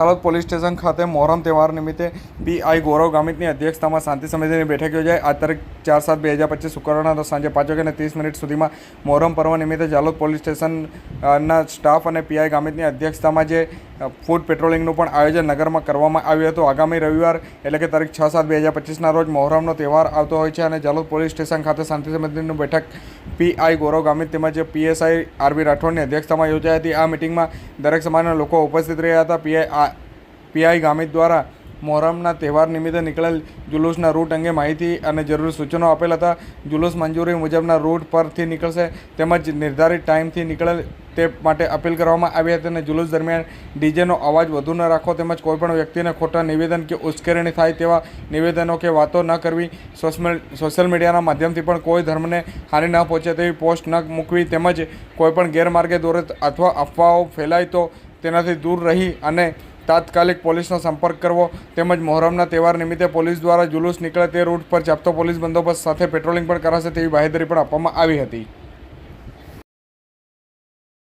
હાલોદ police station ખાતે મોહરમ તહેવાર નિમિત્તે પીઆઈ ગૌરવ ગામિતની અધ્યક્ષતામાં શાંતિ સમિતિની બેઠક યોજાઈ. આ તારીખ ચાર સાત બે હજાર પચીસ શુક્રવારના સાંજે પાંચ વાગ્યાને ત્રીસ મિનિટ સુધીમાં મોહરમ પર્વ નિમિત્તે જાલોદ પોલીસ સ્ટેશનના સ્ટાફ અને પીઆઈ ગામિતની અધ્યક્ષતામાં જે ફૂડ પેટ્રોલિંગનું પણ આયોજન નગરમાં કરવામાં આવ્યું હતું. આગામી રવિવાર, એટલે કે તારીખ છ સાત બે હજાર પચીસના રોજ મોહરમનો તહેવાર આવતો હોય છે અને જાલોદ પોલીસ સ્ટેશન ખાતે શાંતિ સમિતિની બેઠક પીઆઈ ગૌરવ ગામિત તેમજ પીએસઆઈ આરબી રાઠોડની અધ્યક્ષતામાં યોજાઈ હતી. આ મિટિંગમાં દરેક સમાજના લોકો ઉપસ્થિત રહ્યા હતા. પીઆઈ પીઆઈ ગામિત દ્વારા મોહરમના તહેવાર નિમિત્તે નીકળેલ જુલુસના રૂટ અંગે માહિતી અને જરૂરી સૂચનો આપેલ હતા. જુલુસ મંજૂરી મુજબના રૂટ પરથી નીકળશે તેમજ નિર્ધારિત ટાઈમથી નીકળેલ તે માટે અપીલ કરવામાં આવી હતી અને જુલુસ દરમિયાન ડીજેનો અવાજ વધુ ન રાખવો તેમજ કોઈપણ વ્યક્તિને ખોટા નિવેદન કે ઉશ્કેરણી થાય તેવા નિવેદનો કે વાતો ન કરવી, સોશિયલ મીડિયાના માધ્યમથી પણ કોઈ ધર્મને હાનિ ન પહોંચે તેવી પોસ્ટ ન મૂકવી તેમજ કોઈપણ ગેરમાર્ગે દોરે અથવા અફવાઓ ફેલાય તો તેનાથી દૂર રહી અને તાત્કાલિક પોલીસનો સંપર્ક કરવો તેમજ મોહરમના તહેવાર નિમિત્તે પોલીસ દ્વારા જુલુસ નીકળે તે રૂટ પર ચાપતો પોલીસ બંદોબસ્ત સાથે પેટ્રોલિંગ પણ કરાશે તેવી બાહેધરી પણ આપવામાં આવી હતી.